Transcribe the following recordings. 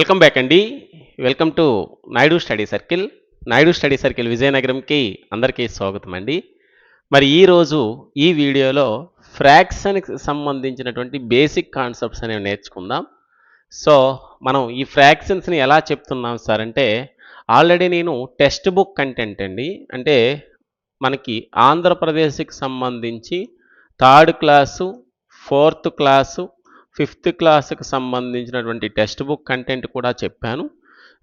Welcome back అండి. Welcome to Naidu study circle. Naidu study circle విజయనగరంకి అందరికీ స్వాగతం అండి. మరి ఈరోజు ఈ వీడియోలో ఫ్రాక్షన్కి సంబంధించినటువంటి బేసిక్ కాన్సెప్ట్స్ అనేవి నేర్చుకుందాం. సో మనం ఈ ఫ్రాక్షన్స్ని ఎలా చెప్తున్నాం సార్ అంటే ఆల్రెడీ నేను టెక్స్ట్ బుక్ కంటెంట్ అండి. అంటే మనకి ఆంధ్రప్రదేశ్కి సంబంధించి third class fourth class fifth క్లాస్కి సంబంధించినటువంటి టెక్స్ట్ బుక్ కంటెంట్ కూడా చెప్పాను.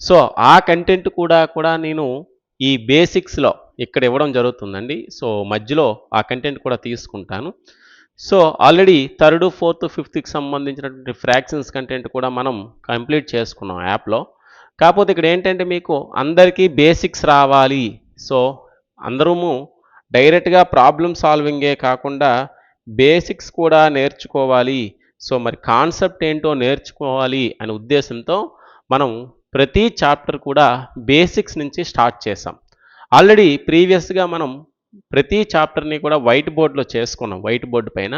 సో ఆ కంటెంట్ కూడా కూడా నేను ఈ బేసిక్స్లో ఇక్కడ ఇవ్వడం జరుగుతుందండి. సో మధ్యలో ఆ కంటెంట్ కూడా తీసుకుంటాను. సో ఆల్రెడీ థర్డ్ ఫోర్త్ ఫిఫ్త్కి సంబంధించినటువంటి ఫ్రాక్షన్స్ కంటెంట్ కూడా మనం కంప్లీట్ చేసుకున్నాం యాప్లో. కాకపోతే ఇక్కడ ఏంటంటే మీకు అందరికీ బేసిక్స్ రావాలి. సో అందరము డైరెక్ట్గా ప్రాబ్లమ్ సాల్వింగే కాకుండా బేసిక్స్ కూడా నేర్చుకోవాలి. సో మరి కాన్సెప్ట్ ఏంటో నేర్చుకోవాలి అనే ఉద్దేశంతో మనం ప్రతి చాప్టర్ కూడా బేసిక్స్ నుంచి స్టార్ట్ చేసాం ఆల్రెడీ ప్రీవియస్గా మనం ప్రతి చాప్టర్ని కూడా వైట్ బోర్డ్లో చేసుకున్నాం వైట్ బోర్డు పైన.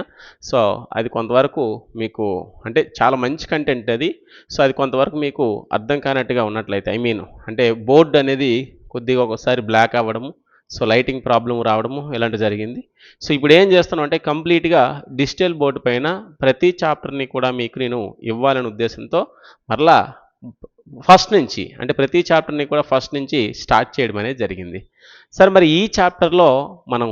సో అది కొంతవరకు మీకు అంటే చాలా మంచి కంటెంట్ అది. సో అది కొంతవరకు మీకు అర్థం కానట్టుగా ఉన్నట్లయితే ఐ మీన్ అంటే బోర్డు అనేది కొద్దిగా ఒకసారి బ్లాక్ అవ్వడము సో లైటింగ్ ప్రాబ్లం రావడము ఇలాంటి జరిగింది. సో ఇప్పుడు ఏం చేస్తాను అంటే కంప్లీట్గా డిజిటల్ బోర్డు పైన ప్రతి చాప్టర్ని కూడా మీకు నేను ఇవ్వాలనే ఉద్దేశంతో మరలా ఫస్ట్ నుంచి అంటే ప్రతి చాప్టర్ని కూడా ఫస్ట్ నుంచి స్టార్ట్ చేయడం అనేది జరిగింది. సార్ మరి ఈ చాప్టర్లో మనం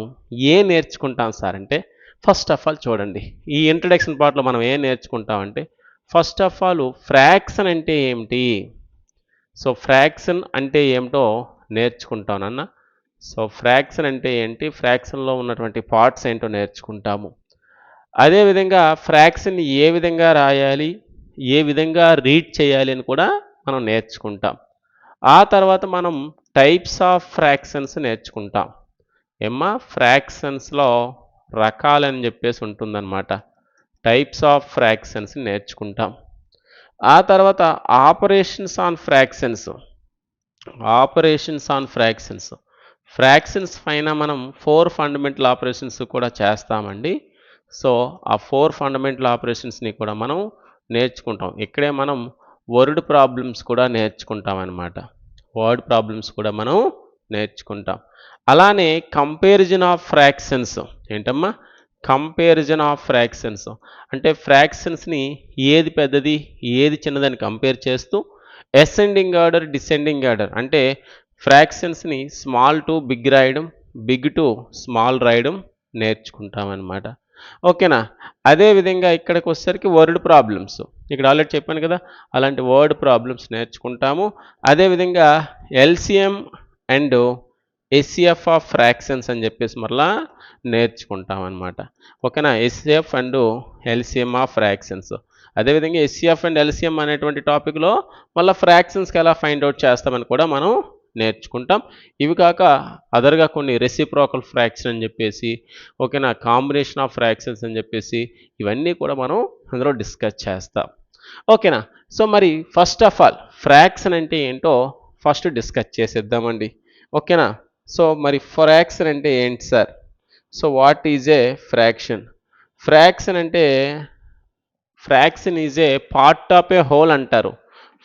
ఏ నేర్చుకుంటాం సార్ అంటే ఫస్ట్ ఆఫ్ ఆల్ చూడండి. ఈ ఇంట్రడక్షన్ పార్ట్లో మనం ఏం నేర్చుకుంటామంటే ఫస్ట్ ఆఫ్ ఆల్ ఫ్రాక్షన్ అంటే ఏమిటి? సో ఫ్రాక్షన్ అంటే ఏమిటో నేర్చుకుంటానన్న సో ఫ్రాక్షన్ అంటే ఏంటి? ఫ్రాక్షన్లో ఉన్నటువంటి పార్ట్స్ ఏంటో నేర్చుకుంటాము. అదేవిధంగా ఫ్రాక్షన్ ఏ విధంగా రాయాలి? ఏ విధంగా రీడ్ చేయాలి అని కూడా మనం నేర్చుకుంటాం. ఆ తర్వాత మనం టైప్స్ ఆఫ్ ఫ్రాక్షన్స్ నేర్చుకుంటాం. ఏమ్మా? ఫ్రాక్షన్స్లో రకాలని చెప్పేసి ఉంటుందన్నమాట. టైప్స్ ఆఫ్ ఫ్రాక్షన్స్ నేర్చుకుంటాం. ఆ తర్వాత operations on fractions. Operations on fractions. Fractions పైన మనం ఫోర్ ఫండమెంటల్ ఆపరేషన్స్ కూడా చేస్తామండి. సో ఆ ఫోర్ ఫండమెంటల్ ఆపరేషన్స్ని కూడా మనం నేర్చుకుంటాం. ఇక్కడే మనం వర్డ్ ప్రాబ్లమ్స్ కూడా నేర్చుకుంటాం అన్నమాట వర్డ్ ప్రాబ్లమ్స్ కూడా మనం నేర్చుకుంటాం. అలానే కంపారిజన్ ఆఫ్ ఫ్రాక్షన్స్ ఏంటమ్మా? కంపారిజన్ ఆఫ్ ఫ్రాక్షన్స్ అంటే ఫ్రాక్షన్స్ని ఏది పెద్దది ఏది చిన్నదని కంపేర్ చేస్తూ అసెండింగ్ ఆర్డర్ డిసెండింగ్ ఆర్డర్ అంటే ఫ్రాక్షన్స్ని స్మాల్ టు బిగ్ రాయడం బిగ్ టు స్మాల్ రాయడం నేర్చుకుంటామన్నమాట. ఓకేనా? అదేవిధంగా ఇక్కడికి వచ్చేసరికి వర్డ్ ప్రాబ్లమ్స్ ఇక్కడ ఆల్రెడీ చెప్పాను కదా అలాంటి వర్డ్ ప్రాబ్లమ్స్ నేర్చుకుంటాము. అదేవిధంగా LCM and SCF of fractions అని చెప్పేసి మరలా నేర్చుకుంటాం అనమాట ఓకేనా SCF and LCM of fractions అదేవిధంగా ఎస్సిఎఫ్ అండ్ ఎల్సిఎం అనేటువంటి టాపిక్లో మళ్ళీ ఫ్రాక్షన్స్కి ఎలా ఫైండ్ అవుట్ చేస్తామని కూడా మనం నేర్చుకుంటాం. ఇవి కాక అదర్గా కొన్ని రెసిప్రోకల్ ఫ్రాక్షన్ అని చెప్పేసి ఓకేనా కాంబినేషన్ ఆఫ్ ఫ్రాక్షన్స్ అని చెప్పేసి ఇవన్నీ కూడా మనం అందులో డిస్కస్ చేస్తాం. ఓకేనా సో మరి ఫస్ట్ ఆఫ్ ఆల్ ఫ్రాక్షన్ అంటే ఏంటో ఫస్ట్ డిస్కస్ చేసేద్దామండి. ఓకేనా సో మరి ఫ్రాక్షన్ అంటే ఏంటి sir? So what is a fraction fraction అంటే fraction is a part of a whole అంటారు.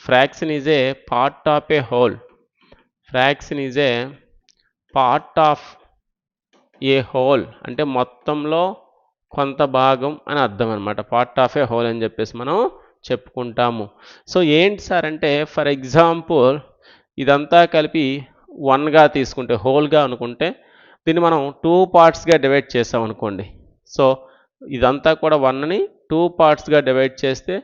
Fraction is a part of a whole fraction is a part of a whole అంటే మొత్తంలో కొంత భాగం అని అర్థం అనమాట పార్ట్ ఆఫ్ ఏ హోల్ అని చెప్పేసి మనం చెప్పుకుంటాము. సో ఏంటి సార్ అంటే ఫర్ ఎగ్జాంపుల్ ఇదంతా కలిపి వన్గా తీసుకుంటే హోల్గా అనుకుంటే దీన్ని మనం టూ పార్ట్స్గా డివైడ్ చేసాం అనుకోండి. సో ఇదంతా కూడా వన్ని టూ పార్ట్స్గా డివైడ్ చేస్తే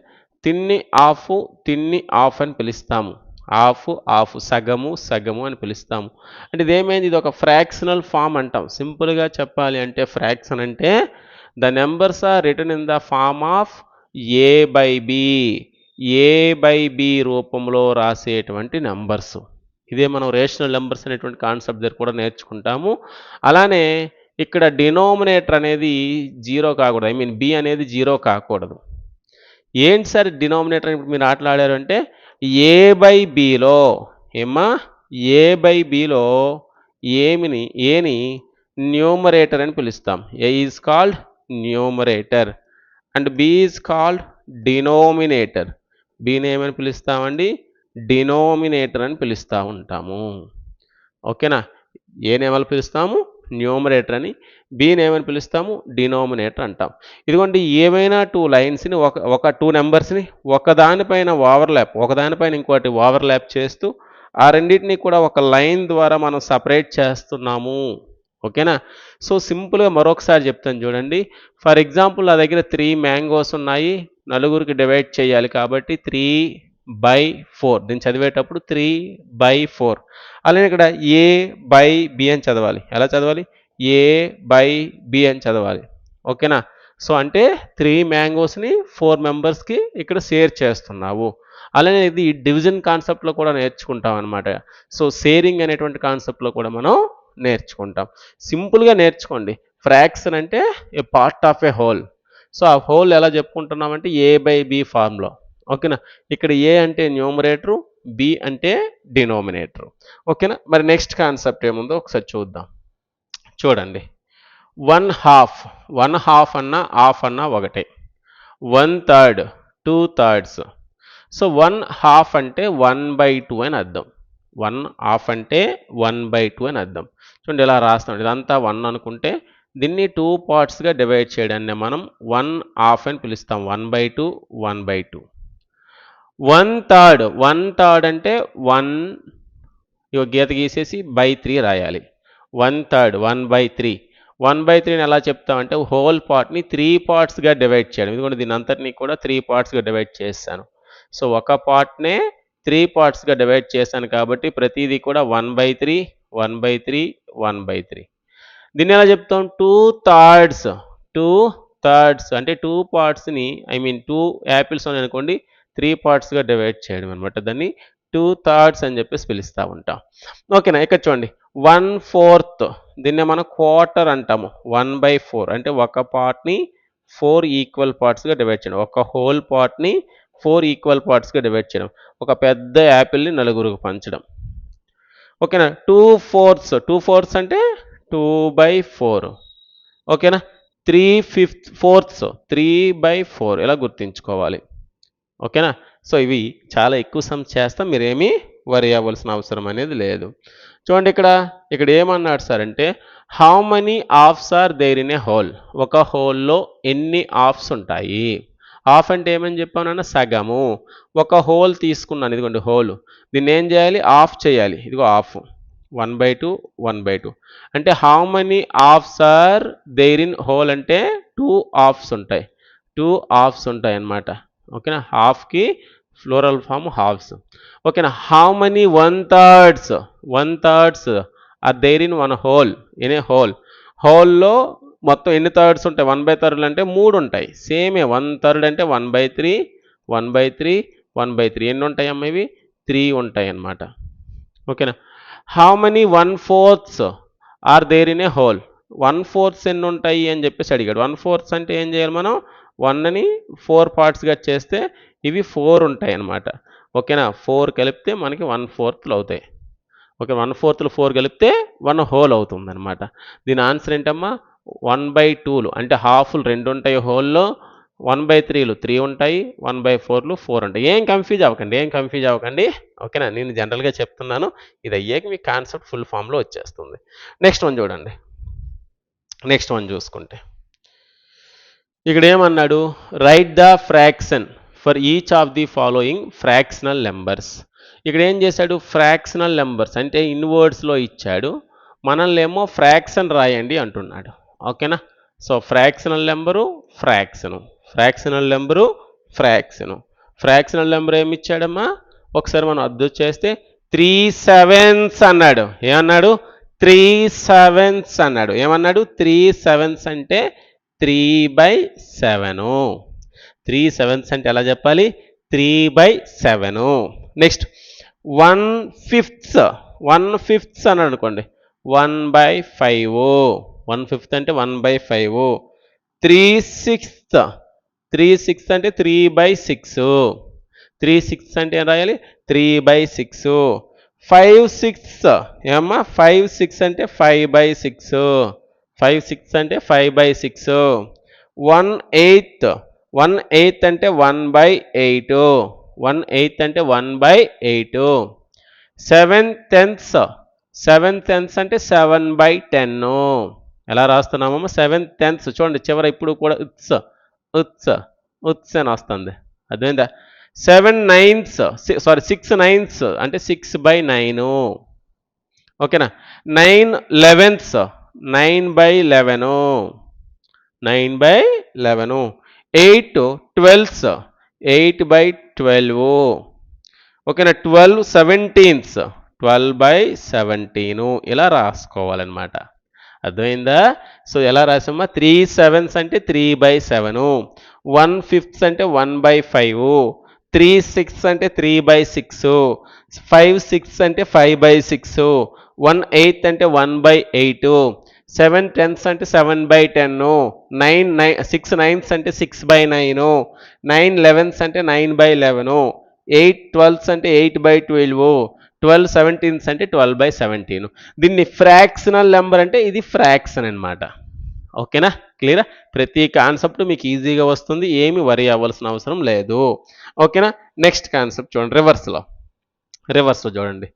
తిన్ని ఆఫ్ తిన్ని ఆఫ్ అని పిలుస్తాము. ఆఫ్ ఆఫ్ సగము సగము అని పిలుస్తాము. అంటే ఇదేమైంది? ఇది ఒక ఫ్రాక్షనల్ ఫామ్ అంటాం సింపుల్గా చెప్పాలి అంటే ఫ్రాక్షన్ అంటే the numbers are return in the form of a by b a by b రూపంలో రాసేటువంటి నెంబర్స్ ఇదే మనం రేషనల్ నెంబర్స్ అనేటువంటి కాన్సెప్ట్ దగ్గర కూడా నేర్చుకుంటాము. అలానే ఇక్కడ డినోమినేటర్ అనేది జీరో కాకూడదు. ఐ మీన్ బి అనేది జీరో కాకూడదు. ఏంటి సార్ డినోమినేటర్ ఇప్పుడు మీరు ఆటలాడారు అంటే ఏ బై బిలో ఏమ్మా? ఏ బై బిలో ఏమిని ఏని న్యూమరేటర్ అని పిలుస్తాం. A is called numerator. And b is called denominator. బీని ఏమని పిలుస్తామండి? డినోమినేటర్ అని పిలుస్తూ ఉంటాము. ఓకేనా? ఏ నేమలు పిలుస్తాము? న్యూమరేటర్ అని బీని ఏమని పిలుస్తాము? డినోమినేటర్ అంటాం. ఇదిగోండి ఏవైనా టూ లైన్స్ని ఒక ఒక టూ నెంబర్స్ని ఒకదానిపైన ఓవర్లాప్ ఒకదానిపైన ఇంకోటి ఓవర్లాప్ చేస్తూ ఆ రెండింటిని కూడా ఒక లైన్ ద్వారా మనం సపరేట్ చేస్తున్నాము. ఓకేనా? సో సింపుల్గా మరొకసారి చెప్తాను చూడండి. ఫర్ ఎగ్జాంపుల్ నా దగ్గర త్రీ మ్యాంగోస్ ఉన్నాయి. నలుగురికి డివైడ్ చేయాలి కాబట్టి త్రీ బై ఫోర్ దీన్ని చదివేటప్పుడు త్రీ బై ఫోర్ అలానే ఇక్కడ ఏ బై బి అని చదవాలి. ఎలా చదవాలి? ఏ బై బి అని చదవాలి. ఓకేనా సో అంటే త్రీ మ్యాంగోస్ని ఫోర్ మెంబర్స్కి ఇక్కడ షేర్ చేస్తున్నావు. అలానే ఇది డివిజన్ కాన్సెప్ట్లో కూడా నేర్చుకుంటాం అనమాట సో షేరింగ్ అనేటువంటి కాన్సెప్ట్లో కూడా మనం నేర్చుకుంటాం. సింపుల్గా నేర్చుకోండి. ఫ్రాక్షన్ అంటే a part of a whole so ఆ హోల్ ఎలా చెప్పుకుంటున్నామంటే ఏ బై బి ఫార్మ్లో ఓకేనా? ఇక్కడ ఏ అంటే న్యూమరేటరు బి అంటే డినోమినేటరు. ఓకేనా? మరి నెక్స్ట్ కాన్సెప్ట్ ఏముందో ఒకసారి చూద్దాం. చూడండి. వన్ హాఫ్ వన్ హాఫ్ అన్న హాఫ్ అన్న ఒకటే. One third two thirds. So one half అంటే వన్ బై టూ అని అర్థం. వన్ హాఫ్ అంటే వన్ బై టూ అని అర్థం. చూడండి ఇలా రాస్తాం ఇదంతా వన్ అనుకుంటే దీన్ని టూ పార్ట్స్గా డివైడ్ చేయడాన్ని మనం వన్ హాఫ్ అని పిలుస్తాం. One by two one by two. One third one third అంటే వన్ గీత గీసేసి బై త్రీ రాయాలి. One third one by three. One by త్రీని ఎలా చెప్తామంటే హోల్ పార్ట్ని త్రీ పార్ట్స్గా డివైడ్ చేయడం. ఎందుకంటే దీని అంతటిని కూడా త్రీ పార్ట్స్గా డివైడ్ చేస్తాను. సో ఒక పార్ట్నే త్రీ పార్ట్స్గా డివైడ్ చేశాను కాబట్టి ప్రతిదీ కూడా one by three one by three one by three. దీన్ని ఎలా చెప్తాం? Two thirds two thirds. అంటే టూ పార్ట్స్ని ఐ మీన్ టూ యాపిల్స్ అని అనుకోండి త్రీ పార్ట్స్గా డివైడ్ చేయడం అనమాట దాన్ని టూ థర్డ్స్ అని చెప్పేసి పిలుస్తూ ఉంటాం. ఓకేనా? ఇక్కడ చూడండి. వన్ ఫోర్త్ దీన్నే మనం క్వార్టర్ అంటాము. వన్ బై ఫోర్ అంటే ఒక పార్ట్ని ఫోర్ ఈక్వల్ పార్ట్స్గా డివైడ్ చేయడం. ఒక హోల్ పార్ట్ని ఫోర్ ఈక్వల్ పార్ట్స్గా డివైడ్ చేయడం. ఒక పెద్ద యాపిల్ని నలుగురికి పంచడం. ఓకేనా? Two fourths. టూ ఫోర్త్స్ అంటే టూ బై ఫోర్. ఓకేనా? Three fifth fourths. Three by four. ఇలా గుర్తుంచుకోవాలి? ఓకేనా? సో ఇవి చాలా ఎక్కువ సమ్ చేస్తాం మీరేమీ వరి అవ్వాల్సిన అవసరం అనేది లేదు. చూడండి ఇక్కడ ఇక్కడ ఏమన్నాడు సార్ అంటే how many halves are there in a whole ఒక హోల్లో ఎన్ని ఆఫ్స్ ఉంటాయి? ఆఫ్ అంటే ఏమని చెప్పానన్నా సగము. ఒక హోల్ తీసుకున్నాను ఇదిగోండి హోల్ దీన్ని ఏం చేయాలి? ఆఫ్ చేయాలి. ఇదిగో half one by two one by two అంటే how many halves are there in whole అంటే టూ ఆఫ్స్ ఉంటాయి. టూ ఆఫ్స్ ఉంటాయి అన్నమాట ఓకేనా? హాఫ్కి ఫ్లోరల్ ఫామ్ హాఫ్స్. ఓకేనా? How many one thirds one thirds are there in one whole in a whole హోల్లో మొత్తం ఎన్ని థర్డ్స్ ఉంటాయి? వన్ బై థర్డ్లు అంటే మూడు ఉంటాయి. సేమే వన్ థర్డ్ అంటే one by three one by three one by three ఎన్ని ఉంటాయి అమ్మ ఇవి? త్రీ ఉంటాయి అన్నమాట. ఓకేనా? How many one fourths are there in a whole one fourths ఎన్ని ఉంటాయి అని చెప్పేసి అడిగాడు. వన్ ఫోర్త్స్ అంటే ఏం చేయాలి మనం? వన్ని ఫోర్ పార్ట్స్గా చేస్తే ఇవి ఫోర్ ఉంటాయి అన్నమాట. ఓకేనా? ఫోర్ కలిపితే మనకి వన్ ఫోర్త్లు అవుతాయి. ఓకే వన్ ఫోర్త్లు ఫోర్ కలిపితే వన్ హోల్ అవుతుంది అనమాట దీని ఆన్సర్ ఏంటమ్మా? వన్ బై టూలు అంటే హాఫ్లు రెండు ఉంటాయి హోల్లో వన్ బై త్రీలు త్రీ ఉంటాయి వన్ బై ఫోర్లు ఫోర్ ఉంటాయి. ఏం కన్ఫ్యూజ్ అవ్వకండి ఏం కన్ఫ్యూజ్ అవ్వకండి. ఓకేనా? నేను జనరల్గా చెప్తున్నాను. ఇది అయ్యాక మీ కాన్సెప్ట్ ఫుల్ ఫామ్లో వచ్చేస్తుంది. నెక్స్ట్ వన్ చూడండి. నెక్స్ట్ వన్ చూసుకుంటే. ఇక్కడ ఏమన్నాడు write the fraction for each of the following fractional numbers ఇక్కడ ఏం చేశాడు? ఫ్రాక్షనల్ నెంబర్స్ అంటే ఇన్వర్డ్స్లో ఇచ్చాడు. మనల్ని ఏమో ఫ్రాక్షన్ రాయండి అంటున్నాడు. ఓకేనా so fractional number fraction fractional number fraction fractional number ఏమి ఇచ్చాడమ్మా ఒకసారి మనం అర్థం చేస్తే త్రీ సెవెన్స్ అన్నాడు. ఏమన్నాడు? త్రీ సెవెన్స్ అన్నాడు. ఏమన్నాడు? త్రీ సెవెన్స్ అంటే three by seven three sevens అంటే ఎలా చెప్పాలి? Three by seven next one fifths one fifths అని అనుకోండి. One by five one fifth అంటే one by five three sixth three sixth అంటే three by six three six అంటే ఏం రాయాలి? Three by six five six ఏమమ్మా ఫైవ్ సిక్స్ అంటే five by six five six అంటే five by six one eighth one eighth అంటే one by eight one eighth అంటే one by eight seven tenths seven tenths అంటే seven by ten ఎలా రాస్తున్నామమ్మా seven tenths చూడండి చివర ఇప్పుడు కూడా ఉత్స్. ఉత్స్. ఉత్స్ అని వస్తుంది. అదేందా seven nines sorry six nines అంటే సిక్స్ బై నైన్ ఓకేనా? Nine elevens nine by eleven. Nine by eleven. Eight twelves. Eight by twelve ఓకేనా? Twelve seventeens. Twelve by seventeen. ఇలా రాసుకోవాలన్నమాట. అర్థమైందా? సో ఎలా రాసామా? త్రీ సెవెన్స్ అంటే three by seven. One fifths అంటే one by five three six అంటే three by six. Five six అంటే five by six. One eighth అంటే one by eight. Seven tens అంటే seven by ten nine nine six nines అంటే six by nine. Nine elevens అంటే nine by eleven. Eight twelves అంటే eight by twelve. Twelve seventeens అంటే twelve by seventeen. దీన్ని fractional number అంటే ఇది fraction అన్నమాట. ఓకేనా? క్లియరా? ప్రతి కాన్సెప్ట్ మీకు ఈజీగా వస్తుంది. ఏమి వరి అవ్వాల్సిన అవసరం లేదు. ఓకేనా? నెక్స్ట్ కాన్సెప్ట్ చూడండి. రివర్స్లో. రివర్స్లో చూడండి.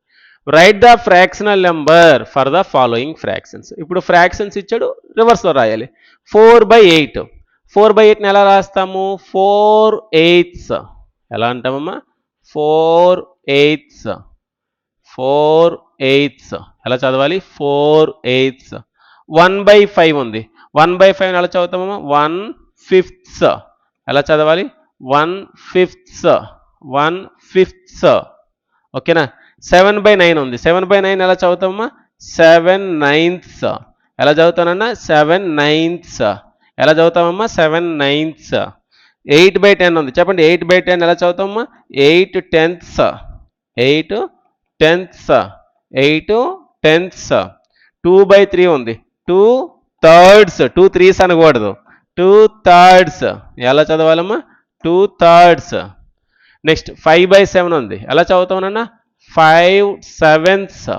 Write the fractional number for the following fractions ఇప్పుడు ఫ్రాక్షన్స్ ఇచ్చాడు రివర్స్లో రాయాలి. Four by eight four by ఎయిట్ని ఎలా రాస్తాము? ఫోర్ ఎయిట్స్ ఎలా అంటామమ్మా? ఫోర్ ఎయిట్స్ ఫోర్ ఎయిట్స్ ఎలా చదవాలి? Four eighths one by five ఉంది. వన్ బై ఫైవ్ ఎలా చదువుతామమ్మా? వన్ ఫిఫ్త్స్ ఎలా చదవాలి? వన్ ఫిఫ్త్స్ వన్ ఫిఫ్త్స్ ఓకేనా సెవెన్ బై నైన్ ఉంది. సెవెన్ బై నైన్ ఎలా చదువుతామమ్మా సెవెన్ నైన్త్స్ ఎలా చదువుతానన్నా? సెవెన్ నైన్త్స్ ఎలా చదువుతామమ్మా seven ninths eight by ten ఉంది. చెప్పండి ఎయిట్ బై టెన్ ఎలా చదువుతామమ్మా eight tenths eight tenths eight tenths two by three ఉంది. టూ థర్డ్స్ టూ త్రీస్ అనకూడదు. టూ థర్డ్స్ ఎలా చదవాలమ్మా? Two thirds next five by seven ఉంది. ఎలా చదువుతామనన్నా ఫైవ్ సెవెన్స్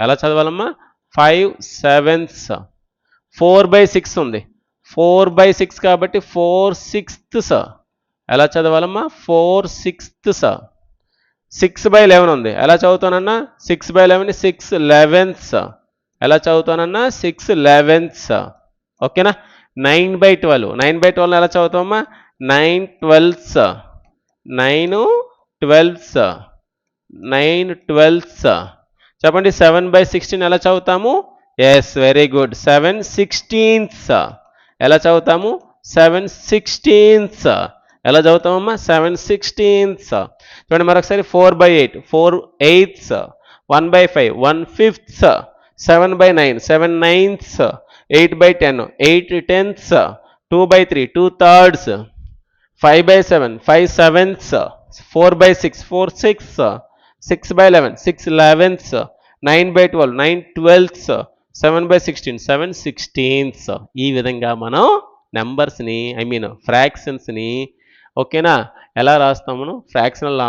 ఎలా చదవాలమ్మా? Five sevens four by six ఉంది. Four by six కాబట్టి four sixths ఎలా చదవాలమ్మా? Four sixths six by eleven ఉంది. ఎలా చదువుతానన్నా? Six by eleven six elevens ఎలా చదువుతానన్నా? సిక్స్ లెవెన్స్ ఓకేనా? Nine by twelve nine by twelve ఎలా చదువుతామమ్మా nine twelves nine twelves nine twelfths చెప్పండి సెవెన్ బై సిక్స్టీన్ ఎలా చదువుతాము? Yes very good seven sixteens. ఎలా చదువుతాము? Seven sixteens. ఎలా చదువుతామమ్మా? Seven sixteens. చూడండి మరొకసారి four by eight. Four eighths one by five. One fifths. Seven by nine. Seven ninths eight by ten. Eight tenths two by three. Two thirds. Five by seven. Five sevens. Four by six. Four six. Six by eleven six elevens nine by twelve nine twelves seven by sixteen seven sixteens ఈ విధంగా మనం నెంబర్స్ని I mean ఫ్రాక్షన్స్ని ఓకేనా ఎలా రాస్తాం fractional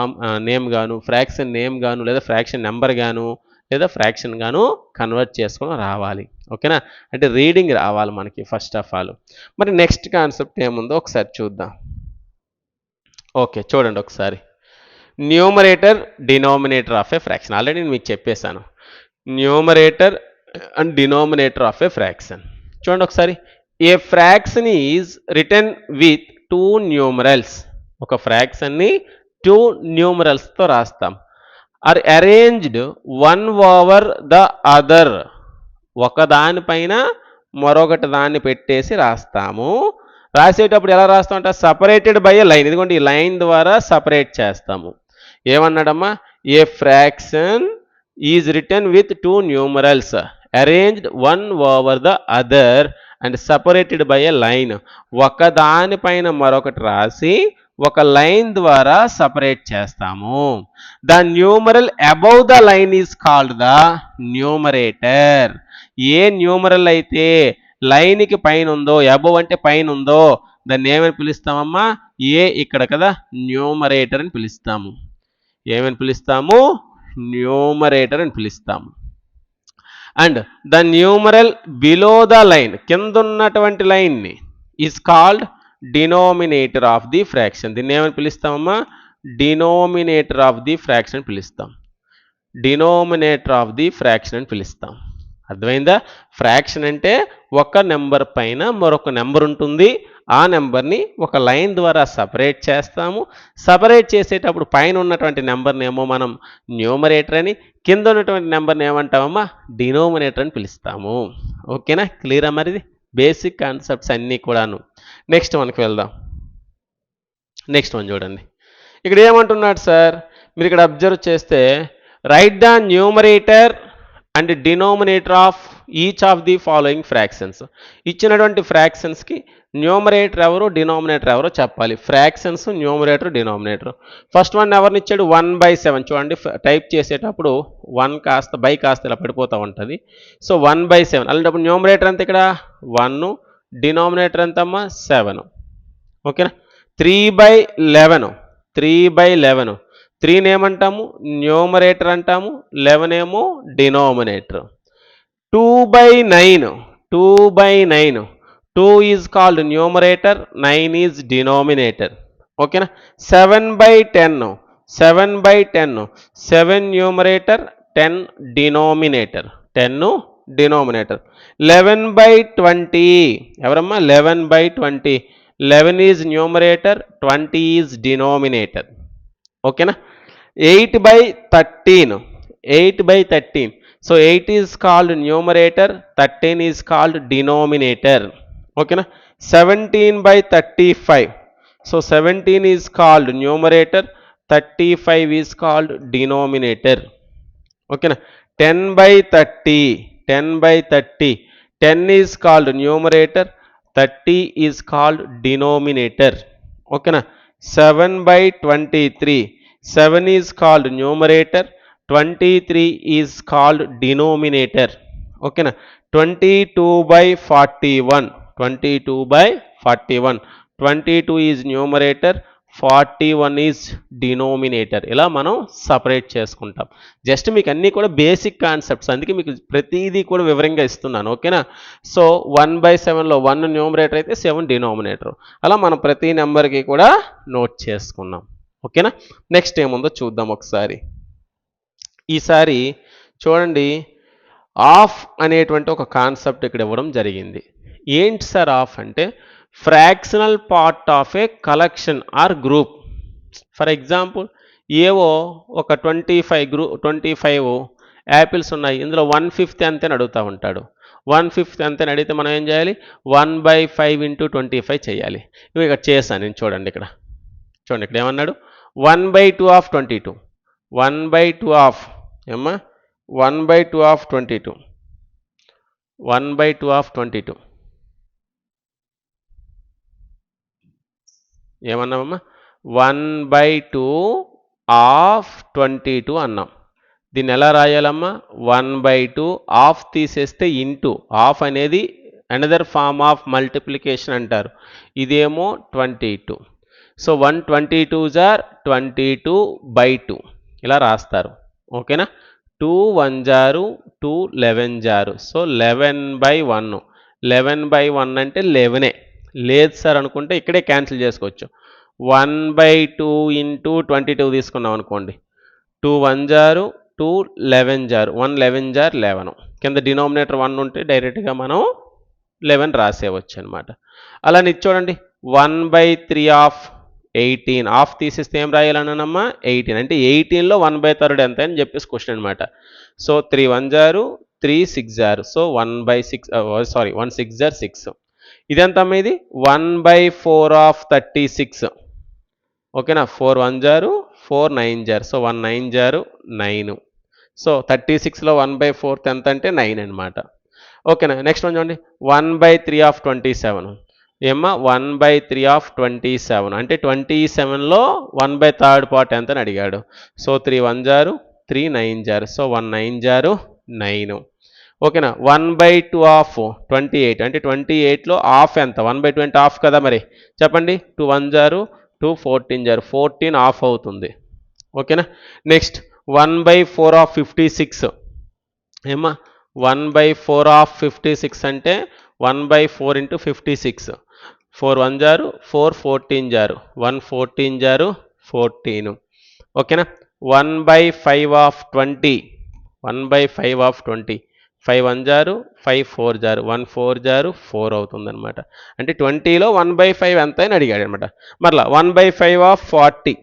name గాను fraction name గాను లేదా ఫ్రాక్షన్ నెంబర్ గాను లేదా ఫ్రాక్షన్ గాను కన్వర్ట్ చేసుకొని రావాలి. ఓకేనా అంటే రీడింగ్ రావాలి మనకి ఫస్ట్ ఆఫ్ ఆల్ మరి నెక్స్ట్ కాన్సెప్ట్ ఏముందో ఒకసారి చూద్దాం. ఓకే చూడండి ఒకసారి. Numerator denominator of a fraction. Already నేను మీకు చెప్పేశాను. Numerator and denominator of a fraction. చూడండి ఒకసారి. A fraction is written with two numerals. ఒక ఫ్రాక్షన్ని టూ న్యూమరల్స్తో రాస్తాం. Or arranged one over the other. ఒక దానిపైన మరొకటి దాన్ని పెట్టేసి రాస్తాము. రాసేటప్పుడు ఎలా రాస్తామంటే సపరేటెడ్ బై ఏ లైన్ ఇదిగోండి ఈ లైన్ ద్వారా సపరేట్ చేస్తాము. ఏమన్నాడమ్మా? A fraction is written with two numerals arranged one over the other and separated by a line ఒకదానిపైన మరొకటి రాసి ఒక లైన్ ద్వారా సపరేట్ చేస్తాము. The numeral above the line is called the numerator a numeral అయితే లైన్కి పైన ఉందో అబౌవ్ అంటే పైన ఉందో దాన్ని ఏమని పిలుస్తామమ్మా? ఏ ఇక్కడ కదా న్యూమరేటర్ అని పిలుస్తాము. ఏమని పిలుస్తాము? న్యూమరేటర్ అని పిలుస్తాము. And the numeral below the line కింద ఉన్నటువంటి లైన్ని is called denominator of the fraction దీన్ని ఏమని పిలుస్తామమ్మా? డినోమినేటర్ ఆఫ్ ది ఫ్రాక్షన్ పిలుస్తాం. డినోమినేటర్ ఆఫ్ ది ఫ్రాక్షన్ అని పిలుస్తాం. అర్థమైందా? ఫ్రాక్షన్ అంటే ఒక నెంబర్ పైన మరొక నెంబర్ ఉంటుంది. ఆ నెంబర్ని ఒక లైన్ ద్వారా సపరేట్ చేస్తాము. సపరేట్ చేసేటప్పుడు పైన ఉన్నటువంటి నెంబర్ని ఏమో మనం న్యూమరేటర్ అని కింద ఉన్నటువంటి నెంబర్ని ఏమంటామమ్మా? డినోమినేటర్ అని పిలుస్తాము. ఓకేనా? క్లియరా మరిది బేసిక్ కాన్సెప్ట్స్ అన్నీ కూడాను. నెక్స్ట్ వన్కి వెళ్దాం. నెక్స్ట్ వన్ చూడండి. ఇక్కడ ఏమంటున్నాడు సార్? మీరు ఇక్కడ అబ్జర్వ్ చేస్తే write the numerator and denominator of each of the following fractions ఇచ్చినటువంటి ఫ్రాక్షన్స్కి న్యూమరేటర్ ఎవరు డినామినేటర్ ఎవరో చెప్పాలి. Fractions numerator denominator first one ఎవరిని ఇచ్చాడు? వన్ బై సెవెన్ చూడండి టైప్ చేసేటప్పుడు వన్ కాస్త బై కాస్త ఇలా పడిపోతూ ఉంటుంది. సో వన్ బై సెవెన్ అలాంటప్పుడు న్యూమరేటర్ ఎంత ఇక్కడ? వన్ డినామినేటర్ ఎంతమ్మా? సెవెన్ ఓకేనా three by eleven three by eleven త్రీని ఏమంటాము? న్యూమరేటర్ అంటాము. లెవెన్ ఏమో denominator. Two by nine two by nine. Two is called numerator nine is denominator. ఓకేనా? Seven by ten seven by ten. Seven numerator ten denominator. Ten denominator. Eleven by twenty. ఎవరమ్మా? Eleven by twenty. Eleven is numerator twenty is denominator. okay na? 8 by 13 8 by 13 so 8 is called numerator 13 is called denominator. Okay na? 17 by 35 so 17 is called numerator 35 is called denominator. Okay na? 10 by 30 10 by 30 10 is called numerator 30 is called denominator. Okay na? 7 by 23. 7 is called numerator, 23 is called denominator. Okay, na? 22 by 41. 22 by 41. 22 is numerator, forty one is is denominator. ఇలా మనం separate చేసుకుంటాం. Just మీకు అన్నీ కూడా basic concepts. అందుకే మీకు ప్రతిదీ కూడా వివరంగా ఇస్తున్నాను. ఓకేనా? సో వన్ బై సెవెన్లో వన్ న్యూమరేటర్ అయితే సెవెన్ డినోమినేటర్. అలా మనం ప్రతి నెంబర్కి కూడా నోట్ చేసుకున్నాం. ఓకేనా? నెక్స్ట్ ఏముందో చూద్దాం ఒకసారి. ఈసారి చూడండి ఆఫ్ అనేటువంటి ఒక కాన్సెప్ట్ ఇక్కడ ఇవ్వడం జరిగింది. ఏంటి సార్ ఆఫ్ అంటే fractional part of a collection or group for example ఏవో ఒక twenty five గ్రూ twenty five apples ఉన్నాయి. ఇందులో వన్ ఫిఫ్త్ అంతే అడుగుతూ ఉంటాడు. వన్ ఫిఫ్త్ అంతే అడిగితే మనం ఏం చేయాలి? One by five into twenty five చేయాలి. ఇవి ఇక్కడ చేశాను నేను చూడండి ఇక్కడ. చూడండి ఇక్కడ ఏమన్నాడు? One by two of twenty two one by two of ఏమ్మా? One by two of twenty two one by two of twenty two ఏమన్నామమ్మా one by two of twenty two అన్నాం. దీన్ని ఎలా రాయాలమ్మా? వన్ బై టూ ఆఫ్ తీసేస్తే into. Of అనేది another form of multiplication అంటారు. ఇదేమో twenty two. So one twenty two jar twenty two by two. ఇలా రాస్తారు. ఓకేనా? టూ వన్ జారు two eleven jar. So eleven by one. Eleven by one అంటే లెవెనే. లేదు సార్ అనుకుంటే ఇక్కడే క్యాన్సిల్ చేసుకోవచ్చు. One by two into twenty two తీసుకున్నాం అనుకోండి. టూ వన్ జారు టూ లెవెన్ జారు వన్ లెవెన్ జార్ లెవెన్. కింద డినామినేటర్ వన్ ఉంటే డైరెక్ట్గా మనం లెవెన్ రాసేవచ్చు అనమాట అలానే ఇది చూడండి. One by three of eighteen. Of తీసేస్తే ఏం రాయాలన్నానమ్మా? ఎయిటీన్. అంటే ఎయిటీన్లో వన్ బై థర్డ్ ఎంత అని చెప్పేసి క్వశ్చన్ అనమాట సో త్రీ వన్ జారు three six jar. So one by six sorry one six jar six. ఇదెంతమ్మా ఇది? One by four of thirty six. ఓకేనా? ఫోర్ వన్ జారు ఫోర్ నైన్ జారు. సో వన్ నైన్ జారు నైన్. సో థర్టీ సిక్స్లో one by fourth ఎంత అంటే nine అనమాట ఓకేనా? నెక్స్ట్ వన్ చూడండి. One by three of twenty seven. ఏమ్మా? One by three of twenty seven. అంటే ట్వంటీ సెవెన్లో వన్ బై థర్డ్ పార్ట్ ఎంత అని అడిగాడు? సో త్రీ వన్ జారు త్రీ నైన్ జారు. సో వన్ నైన్ జారు నైన్. ఓకేనా? One by two of twenty eight అంటే ట్వంటీ ఎయిట్లో ఆఫ్ ఎంత? వన్ బై ట్వంటీ ఆఫ్ కదా మరి? చెప్పండి. టూ వన్ జారు టూ ఫోర్టీన్ జారు. ఫోర్టీన్ ఆఫ్ అవుతుంది. ఓకేనా? Next one by four of fifty six ఏమా one by four of fifty six అంటే one by four into fifty six four one jar four fourteen జారు. వన్ ఫోర్టీన్ జారు fourteen ఓకేనా? One by five of twenty one by five of twenty five one jar five four జారు one four జారు four అవుతుందన్నమాట. అంటే ట్వంటీలో one by five ఎంత అని అడిగాడు అనమాట మరలా one by five of forty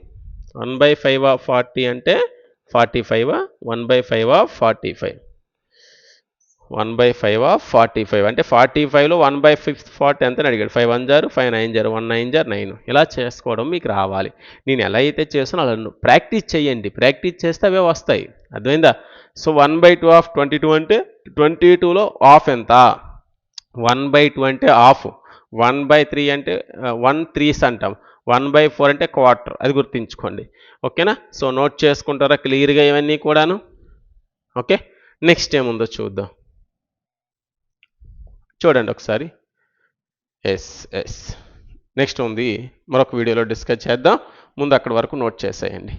one by five of forty అంటే forty five one by five of forty five. One by five of forty five అంటే ఫార్టీ ఫైవ్లో వన్ బై ఫిఫ్త్ ఫార్టీ ఎంత అని అడిగాడు. ఫైవ్ వన్ జారు five nine జారు one nine జారు nine. ఇలా చేసుకోవడం మీకు రావాలి. నేను ఎలా అయితే చేస్తున్నా అలా ప్రాక్టీస్ చేయండి. ప్రాక్టీస్ చేస్తే అవే వస్తాయి. అర్థమైందా? So one by two of twenty two అంటే ట్వంటీ టూలో ఆఫ్ ఎంత? వన్ బై టూ అంటే ఆఫ్. వన్ బై త్రీ అంటే వన్ త్రీస్ అంటాం. వన్ బై ఫోర్ అంటే క్వార్టర్. అది గుర్తుంచుకోండి. ఓకేనా? సో నోట్ చేసుకుంటారా క్లియర్గా ఇవన్నీ కూడాను? ఓకే? నెక్స్ట్ ఏముందో చూద్దాం. చూడండి ఒకసారి. Yes yes. నెక్స్ట్ ఉంది. మరొక వీడియోలో డిస్కస్ చేద్దాం. ముందు అక్కడి వరకు నోట్ చేసేయండి.